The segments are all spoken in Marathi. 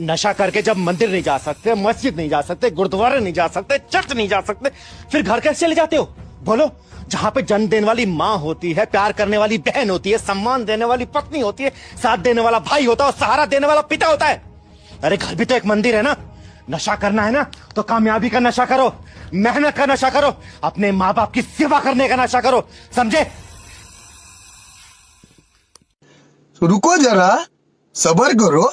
नशा करके जब मंदिर नहीं जा सकते, मस्जिद नहीं जा सकते, गुरुद्वारे नहीं जा सकते, चर्च नहीं जा सकते, फिर घर कैसे चले जाते हो? बोलो, जहाँ पे जन्म देने वाली माँ होती है, प्यार करने वाली बहन होती है, सम्मान देने वाली पत्नी होती है, साथ देने वाला भाई होता है और सहारा देने वाला पिता होता है। अरे घर भी तो एक मंदिर है ना? नशा करना है ना? तो कामयाबी का नशा करो, मेहनत का नशा करो, अपने माँ बाप की सेवा करने का नशा करो, समझे? रुको जरा, सबर करो।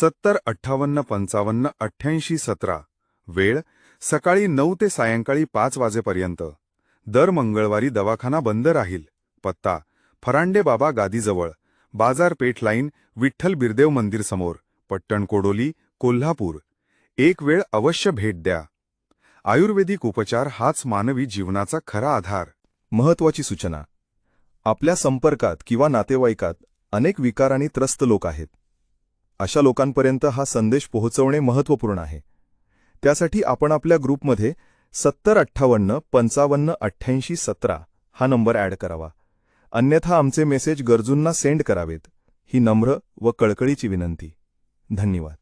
सत्तर अठ्ठावन्न पंचावन्न अठ्ठ्याऐंशी सतरा. वेळ सकाळी नऊ ते सायंकाळी पाच वाजेपर्यंत. दर मंगळवारी दवाखाना बंद राहील. पत्ता फरांडे बाबा गादीजवळ. बाजारपेठ लाईन विठ्ठल बिरदेव मंदिर समोर. पट्टण कोडोली कोल्हापूर. एक वेळ अवश्य भेट द्या. आयुर्वेदिक उपचार हाच मानवी जीवनाचा खरा आधार. महत्वाची सूचना. आपल्या संपर्कात किंवा नातेवाईकात अनेक विकारांनी त्रस्त लोक आहेत. अशा लोकांपर्यंत हा संदेश पोहोचवणे महत्त्वपूर्ण आहे. त्यासाठी आपण आपल्या ग्रुपमध्ये सत्तर अठ्ठावन्न पंचावन्न अठ्ठ्याऐंशी सतरा हा नंबर ॲड करावा. अन्यथा आमचे मेसेज गरजूंना सेंड करावेत. ही नम्र व कळकळीची विनंती. धन्यवाद.